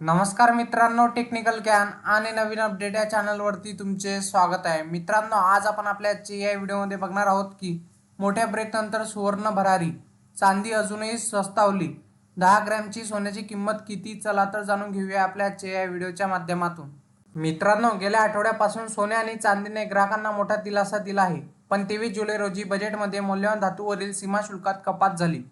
नमस्कार मित्रांनो टेक्निकल ज्ञान आणि नवीन अपडेट या चॅनलवरती तुमचे स्वागत आहे. मित्रांनो आज आपण आपल्या आजच्या या व्हिडिओमध्ये बघणार आहोत की मोठ्या ब्रेकनंतर सुवर्ण भरारी चांदी अजूनही स्वस्तावली. दहा ग्रॅमची सोन्याची किंमत किती? चला तर जाणून घेऊया आपल्या आजच्या या व्हिडिओच्या माध्यमातून. मित्रांनो गेल्या आठवड्यापासून सोने आणि चांदीने ग्राहकांना मोठा दिलासा दिला आहे. पण तेवीस जुलै रोजी बजेटमध्ये मौल्यवान धातूवरील सीमा शुल्कात कपात झाली.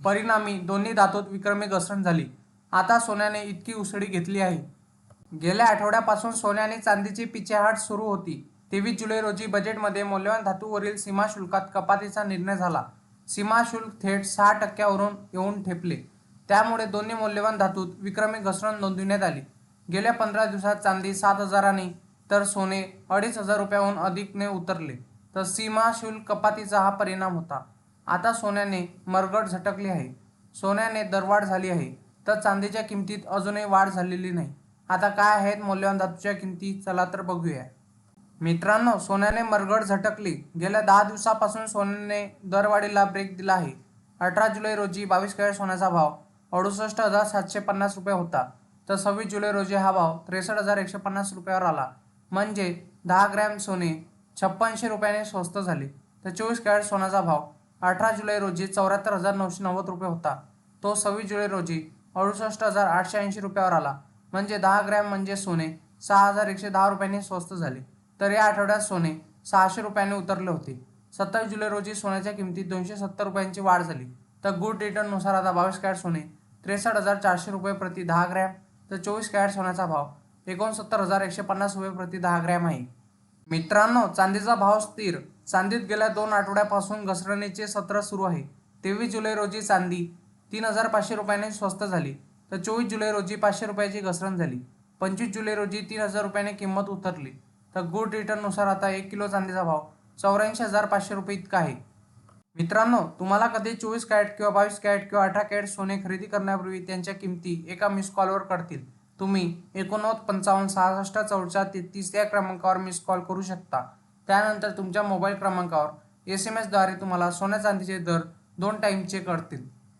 परिणामी दोन्ही धातूत विक्रमी घसरण झाली. आता सोन्याने इतकी उसळी घेतली आहे. गेल्या आठवड्यापासून सोन्याने चांदीची पिछेहाट सुरू होती. तेवीस जुलै रोजी बजेटमध्ये मौल्यवान धातूवरील सीमा शुल्कात कपातीचा निर्णय झाला. सीमा शुल्क थेट सहा टक्क्यावरून येऊन ठेपले. त्यामुळे दोन्ही मौल्यवान धातूत विक्रमी घसरण नोंदविण्यात आली. गेल्या पंधरा दिवसात चांदी सात हजारांनी तर सोने अडीच हजार रुपयाहून अधिकने उतरले. तर सीमा शुल्क कपातीचा हा परिणाम होता. आता सोन्याने मरगट झटकली आहे. सोन्याने दरवाढ झाली आहे. तर चांदीच्या किमतीत अजूनही वाढ झालेली नाही. आता काय आहेत मौल्यवान धातूच्या किमती? चला तर बघूया. मित्रांनो सोन्याने मरगड झटकली. गेल्या दहा दिवसापासून सोन्याने दरवाढीला ब्रेक दिला आहे. अठरा जुलै रोजी बावीस कॅरेट सोन्याचा भाव अडुसष्ट हजार सातशे पन्नास रुपये होता. तर सव्वीस जुलै रोजी हा भाव त्रेसष्ट हजार एकशे पन्नास रुपयावर आला. म्हणजे दहा ग्रॅम सोने छप्पनशे रुपयाने स्वस्त झाले. तर चोवीस कॅरेट सोन्याचा भाव अठरा जुलै रोजी चौऱ्याहत्तर हजार नऊशे नव्वद रुपये होता. तो सव्वीस जुलै रोजी अडुसष्ट हजार आठशे ऐंशी रुपयावर आला. म्हणजे दहा ग्रॅम म्हणजे सोने. सहा हजार एकशे दहा रुपयांनी स्वस्त झाले. तर या आठवड्यात सोने सहाशे रुपयांनी उतरले होते. सत्तावीस जुलै रोजी सोन्याच्या किमतीत दोनशे सत्तर रुपयांची वाढ झाली. तर गुड रिटर्ननुसार आता बावीस कॅरेट सोने त्रेसष्ट हजार चारशे रुपये प्रति दहा ग्रॅम तर चोवीस कॅरेट सोन्याचा भाव एकोणसत्तर हजार एकशे पन्नास रुपये प्रति दहा ग्रॅम आहे. मित्रांनो चांदीचा भाव स्थिर. चांदीत गेल्या दोन आठवड्यापासून घसरणीचे सत्र सुरू आहे. तेवीस जुलै रोजी चांदी तीन हजार पाचशे रुपयाने स्वस्त झाली. तर चोवीस जुलै रोजी पाचशे रुपयाची घसरण झाली. पंचवीस जुलै रोजी तीन हजार रुपयाने किंमत उतरली. तर गुड रिटर्ननुसार आता एक किलो चांदीचा भाव चौऱ्याऐंशी हजार पाचशे रुपये इतका आहे. मित्रांनो तुम्हाला कधी चोवीस कॅरेट किंवा बावीस कॅरेट किंवा अठरा कॅरेट सोने खरेदी करण्यापूर्वी त्यांच्या किमती एका मिस कॉलवर कळतील. तुम्ही एकोणनव्वद पंचावन्न सहासष्ट चौदा तेहतीस या क्रमांकावर मिस कॉल करू शकता. त्यानंतर तुमच्या मोबाईल क्रमांकावर एस एम एसद्वारे तुम्हाला सोन्या चांदीचे दर दोन टाईमचे कळतील.